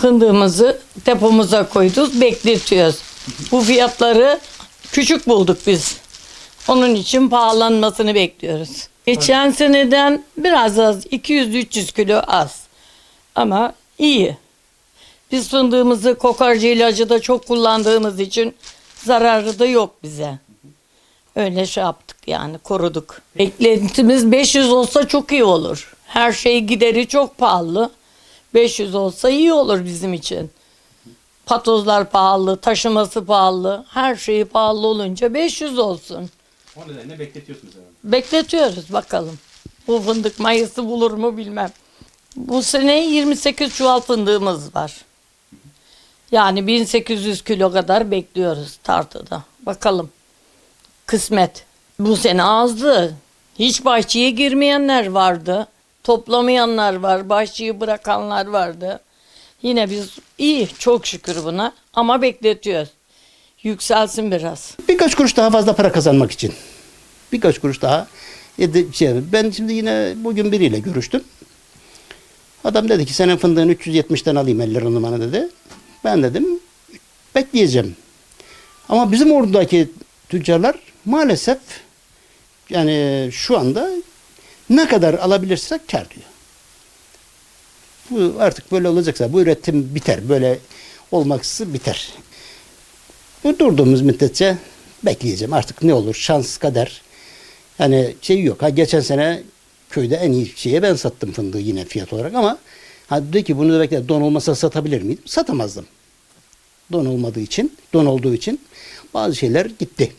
fındığımızı depomuza koyduk, bekletiyoruz. Bu fiyatları küçük bulduk biz. Onun için pahalanmasını bekliyoruz. Geçen seneden biraz az, 200-300 kilo az. Ama iyi. Biz fındığımızı kokarcı ilacı da çok kullandığımız için zararı da yok bize. Öyle şey yaptık yani koruduk. Beklentimiz 500 olsa çok iyi olur. Her şey gideri çok pahalı. 500 olsa iyi olur bizim için. Patozlar pahalı, taşıması pahalı, her şeyi pahalı olunca 500 olsun. O nedenle bekletiyorsunuz herhalde. Bekletiyoruz bakalım. Bu fındık mayısı bulur mu bilmem. Bu sene 28 çuval fındığımız var. Yani 1800 kilo kadar bekliyoruz tartıda. Bakalım. Kısmet. Bu sene azdı. Hiç bahçeye girmeyenler vardı. Toplamayanlar var. Bahçeyi bırakanlar vardı. Yine biz iyi çok şükür buna ama bekletiyoruz. Yükselsin biraz. Birkaç kuruş daha fazla para kazanmak için. Birkaç kuruş daha. E Şey, ben şimdi yine bugün biriyle görüştüm. Adam dedi ki senin fındığını 370'ten alayım 50 lira bana dedi. Ben dedim bekleyeceğim. Ama bizim oradaki tüccarlar maalesef yani şu anda ne kadar alabilirsek kar diyor. Bu artık böyle olacaksa bu üretim biter. Böyle olmaksızın biter. Bu durduğumuz müddetçe bekleyeceğim. Artık ne olur şans kader. Yani şey yok. Ha geçen sene köyde en iyi şeye ben sattım fındığı yine fiyat olarak ama ha dedi ki bunu da bekle don olmasa satabilir miydim? Satamazdım. Don olmadığı için, don olduğu için bazı şeyler gitti.